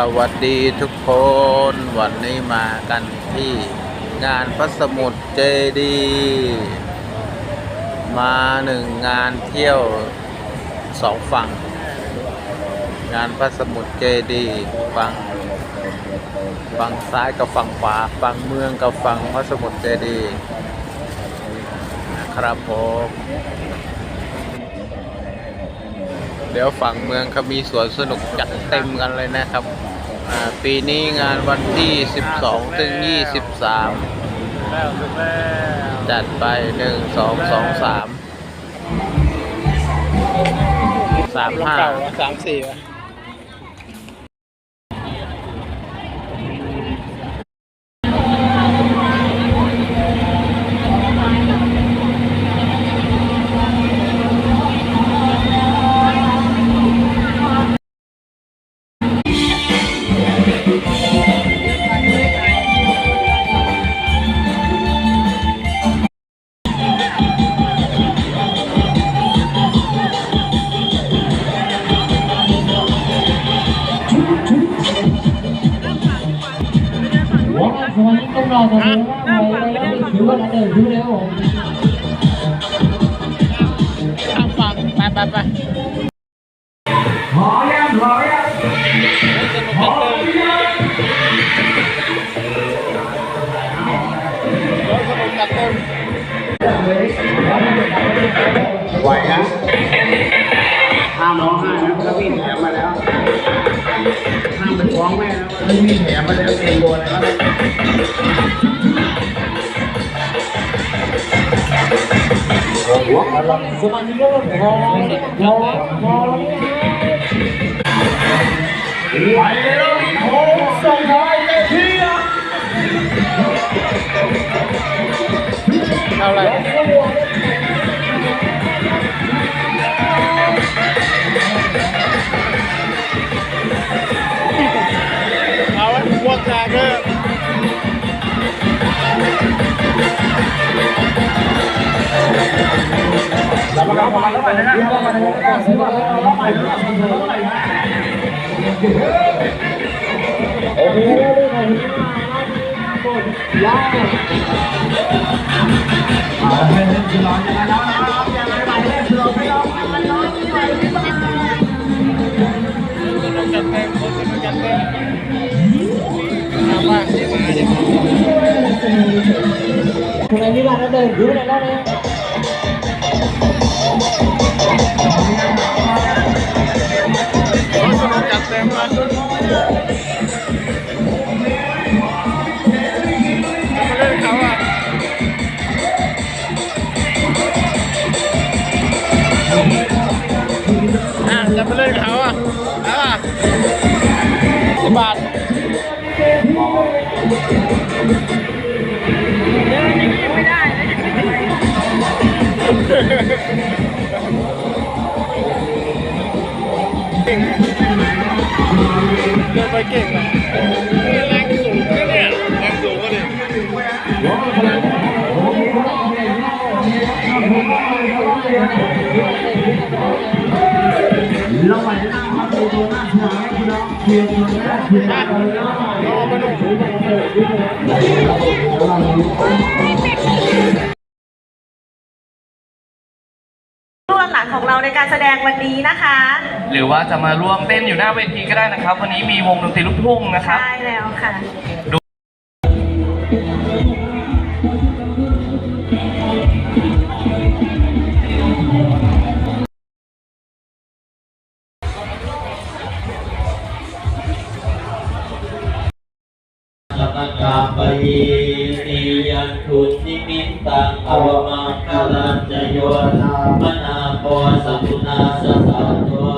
สวัสดีทุกคนวันนี้มากันที่งานพระสมุทรเจดีมาหนึ่งงานเที่ยวสองฝั่ง งานพระสมุทรเจดีฝั่งฝั่งซ้ายกับฝั่งขวาฝั่งเมืองกับฝั่งพระสมุทรเจดีนะครับผม เดี๋ยวฝั่งเมืองเขามีสวนสนุกจัดเต็มกันเลยนะครับปีนี้งานวันที่ 12 ถึง 23 จัดไป 1 2 2 3 3 5 3 4 หัวงานสมาชิกต้องรอตอนนี้ว่าไปแล้วถือว่าเดินถือแล้วผมข้ามฝั่งไปไปไปขอยังขอยังสนุกจัดเต็มรถสนุกจัดเต็มไหวนะห้ามร้องไห้นะถ้าพี่งแถมมาแล้วห้ามไปฟ้องแม่นะว่าถ้าพี่แถมมาแล้วเองโดนอะไรก็ buang dalam semangat. Ayo, ayo, ayo. เรามาลองมา เดินไปเก่งอะแรงสูงนะเนี่ยแรงสูงก็ดิเราไปหน้าครับดูตัวหน้าหนาคุณน้องเพียงคนแรกเพียงคนแรกเรามาดูร่วมหลัง ของเราในการแสดงวันนี้นะคะ หรือว่าจะมาร่วมเต้นอยู่หน้าเวทีก็ได้นะครับ วันนี้มีวงดนตรีลูกทุ่งนะครับใช่แล้วค่ะ มกาปยีนิยันทุนิมิตตังอวมังคลันจโยธามนาโปสัมพุนาสสะตัว